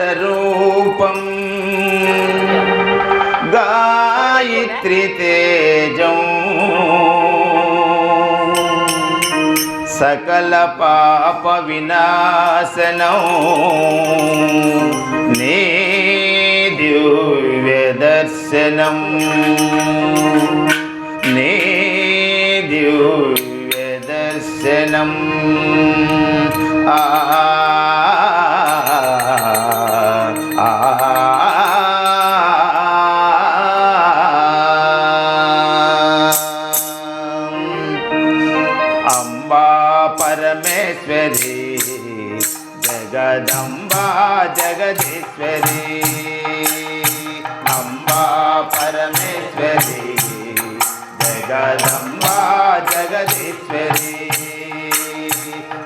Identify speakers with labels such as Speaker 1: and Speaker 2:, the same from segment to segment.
Speaker 1: రూపం. గాయత్రి తేజం. సకల పాప వినాశనం. నే దివ్య దర్శనం. నే దివ్య దర్శనం. జగదంబా జగదీశ్వరి అంబా పరమేశ్వరి జగదంబా జగదీశ్వరి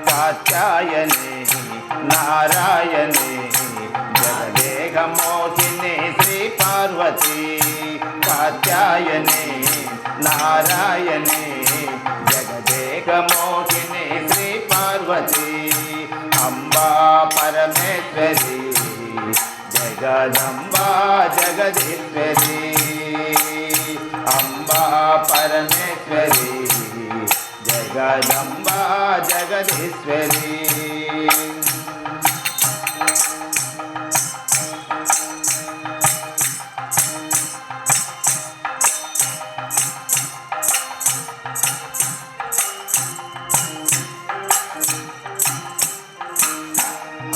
Speaker 1: కాత్యాయని నారాయణి జగదేగమోహిని శ్రీ పార్వతి కాత్యాయని నారాయణి జగదేగమోహిని శ్రీ పార్వతి జగదంబా జగదీశ్వరి అంబా పరమేశ్వరి జగదంబా జగదీశ్వరి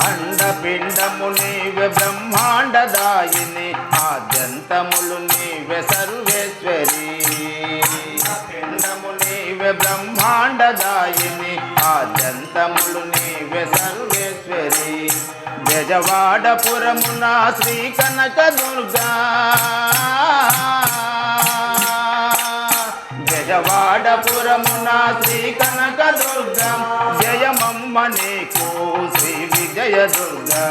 Speaker 1: అండపిండము నీవే బ్రహ్మాండదాయిని ఆద్యంతములు నీవే సర్వేశ్వరి. పిండము నీవే బ్రహ్మాండదాయిని ఆద్యంతములు నీవే సర్వేశ్వరి. గజవాడపురమున శ్రీ కనక దుర్గా గజవాడపురమున శ్రీ కనక దుర్గా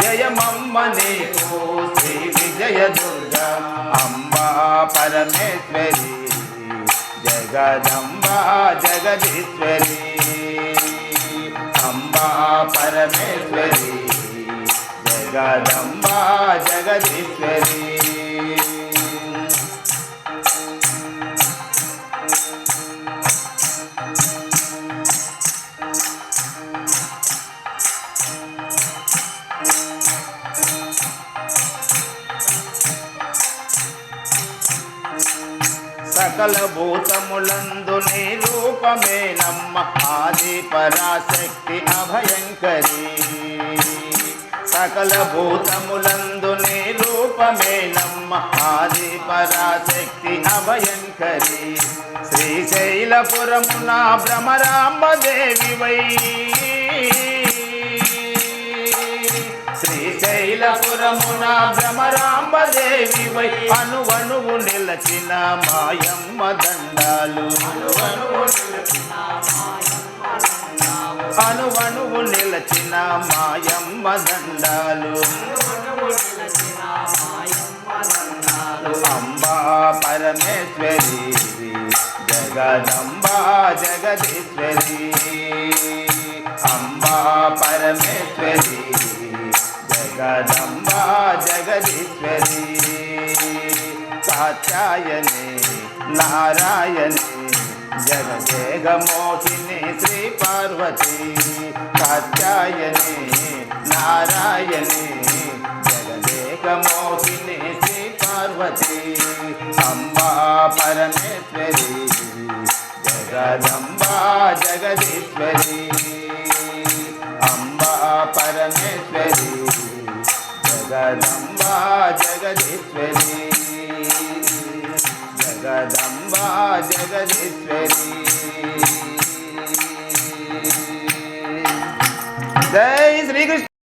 Speaker 1: జయమమ్మ నీకు శ్రీ విజయ దుర్గా అంబా పరమేశ్వరి జగదంబా జగదీశ్వరి. అంబా పరమేశ్వరి జగదంబా జగదీశ్వరి. సకల భూతములందు నీ రూపమే నమ్మ ఆది పరాశక్తి అభయంకరి. సకల భూతములందు నీ రూపమే నమ్మ ఆది పరాశక్తి అభయంకరి. శ్రీశైలపురమున భ్రమరాంబ దేవి వై శ్రీశైలపురమున భ్రమరాంబ దేవి వై అనువనువు నిలచిన మాయమ్మ దండాలు. అనువనువు నిలచిన మాయమ్మ దండాలు. అంబా పరమేశ్వరి జగదంబా జగదీశ్వరి. అంబా పరమేశ్వరి జగదంబా జగదీశ్వరి. కాత్యాయని నారాయణి జగదేగమోహిని శ్రీ పార్వతి కాత్యాయని నారాయణి జగదేగమోహిని శ్రీ పార్వతి అంబా పరమేశ్వరి జగదంబా జగదీశ్వరి అంబా పరమేశ్వరి జగదంబా జగదంబా జగదీశ్వరి. జై శ్రీకృష్ణ.